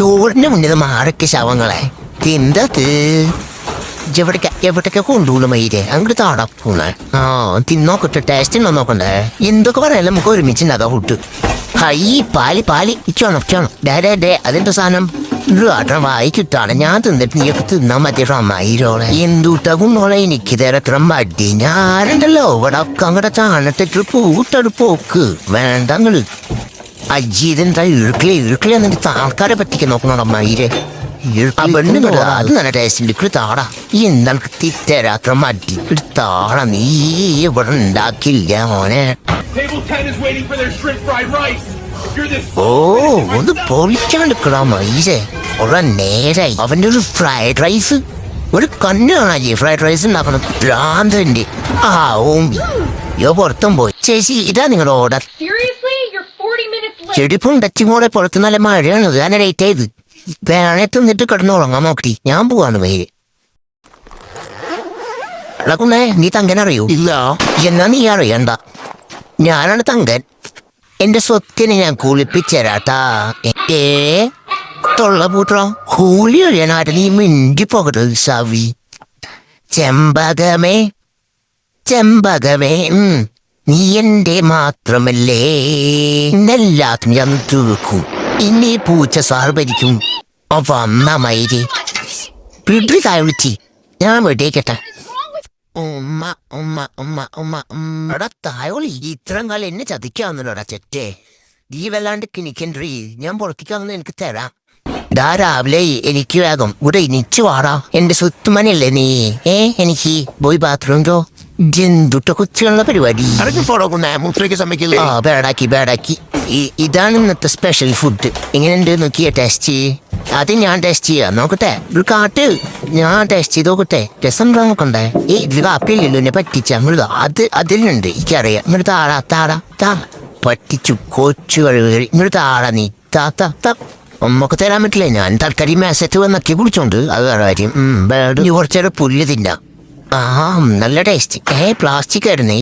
ടൂറിന് മുന്നിൽ മാറൊക്കെ ശവങ്ങളെ. തിന്തത് എവിടേക്ക് എവിടേക്ക് കൊണ്ടുപോകുന്ന മയിരെ അങ്ങോട്ട് താടപ്പൂണ്. ആ തിന്നോക്കട്ടെ ടേസ്റ്റ് ഉണ്ടോ നോക്കണ്ടേ? എന്തൊക്കെ പറയാലും നമുക്ക് ഒരുമിച്ച് ഉണ്ടാകാം ഫുഡ് ഹൈ പാലി പാലി. ഇച്ചോണം ഇച്ചോണം ഡേ ഡേ ഡേ അതെന്താ സാധനം? ആട്ടം വായിക്കിട്ടാണ് ഞാൻ തിന്നിട്ട് നീയൊക്കെ തിന്നാൻ മതിയോ അമ്മായിരോളെ എന്തുട്ടകുന്നോളെ എനിക്ക് തിരക്കറ മടി. ഞാനുണ്ടല്ലോ ഇവിടെ ഒക്കെ അങ്ങടെ പൂട്ടടുപ്പോക്ക് പൂട്ടൊരു പോക്ക്. അജീതെന്താ ഇഴുക്കിലെ ഇഴുക്കിലെ എന്നിട്ട് ആൾക്കാരെ പറ്റിക്ക് നോക്കണോ അമ്മായിരെ ആ പെണ്ണുങ്ങൾ അത് നല്ല ടേസ്റ്റ് ഇക്കിളി താടാ. ഈ എന്താൾക്ക് തിത്തരാത്ര മടി? ഇക്കിളി താടാ. നീ ഇവിടെ ഉണ്ടാക്കില്ല മോനെ. Table 10 is waiting for their shrimp fried rice. If you're this ഓ ഒന്ന് പൊളിക്കാണ്ടിക്കടാ മയിലെ ഉള്ള നേരായി. അവന്റെ ഒരു ഫ്രൈഡ് റൈസ് ഒരു കണ്ണ് കാണാല്ലേ ഫ്രൈഡ് റൈസ് ഉണ്ടാക്കണം ഭ്രാന്തന്റെ ആ ഓമ്പി യോ പുറത്തും പോയി. ചേച്ചി ഇതാ നിങ്ങളുടെ ഓർഡർ 40 minutes late. ചെടിപ്പും ടച്ചും കൂടെ പുറത്ത് നല്ല മഴയാണ്. ഞാൻ ലേറ്റ് ആയത്. വേണത്ത് നിന്നിട്ട് കിടന്നുറങ്ങാൻ നോക്കി ഞാൻ പോവാണ് വേര് കുന്നേ നീ തങ്കൻ അറിയൂ? ഇല്ല. എന്നാ നീ അറിയണ്ട. ഞാനാണ് തങ്കൻ. എന്റെ സ്വത്തിനെ ഞാൻ കുളിപ്പിച്ചരാട്ടാ. ഏ തൊള്ള പൂട്ടോ ഹോളി അറിയാനായിട്ട് നീ മിണ്ടി പോകരുത് സവി. ചെമ്പകമേ. ചെമ്പകമേ ഉം. നീ എന്റെ മാത്രമല്ലേ? ഇന്നെല്ലാത്തും ഞാൻ തീർക്കും ഇനി പൂച്ച സാർ ഭരിക്കും അമ്മ മൈരി പിടി താഴ്ത്തി ഞാൻ വെടിയേക്കട്ടെ ഉമ്മ ഉമ്മ ഉമ്മ ഉമ്മ. എടാ തായോളി ഇത്രയും കാലം എന്നെ ചതിക്കാന്നല്ലോടാ ചെറ്റേ. നീ വല്ലാണ്ട് കിണിക്കണ്ടി ഞാൻ പുറത്തേക്കാന്ന് എനിക്ക് തരാം. ഡാ രാവിലെ എനിക്ക് വേഗം. ഇവിടെ ഇനിച്ചു വാടാ. എന്റെ സ്വത്തുമനല്ലേ നീ? ഏ എനിക്ക് പോയി ബാത്റൂമിലോ ജന്തുട്ട കൊച്ചുള്ള പരിപാടി അടക്കം ഫോളോക്കുന്ന മൂത്രയ്ക്ക് സമ്മതിക്കില്ലേ? ആ ഇതാണ് ഇന്നത്തെ സ്പെഷ്യൽ ഫുഡ് എങ്ങനെയുണ്ട് നോക്കിയ ടേസ്റ്റ് അത് ഞാൻ ടേസ്റ്റ് ചെയ്യാം. നോക്കട്ടെ ഒരു കാട്ട്. ഞാൻ ടേസ്റ്റ് ചെയ്ത് നോക്കട്ടെ. രസം നോക്കണ്ടേ? ഈ ഇത് കാപ്പിയില്ലല്ലോ എന്നെ പറ്റിച്ച മൃത. അത് അതിലുണ്ട്. എനിക്കറിയാം. ഇങ്ങോട്ട് താടാ താടാ താ. പറ്റിച്ചു കൊച്ചു കഴിവുകൾ. ഇങ്ങോട്ട് താടാ നീ. താ താ താ. നമുക്ക് തരാൻ പറ്റില്ല. ഞാൻ തൽക്കാലം മാസത്ത് വന്നൊക്കെ കുടിച്ചോണ്ട്. അത് വേറെ കാര്യം. കുറച്ചേരം പുല്ല് തിന്നാം. ആ നല്ല ടേസ്റ്റ്. ഏ പ്ലാസ്റ്റിക് ആയിരുന്നേ.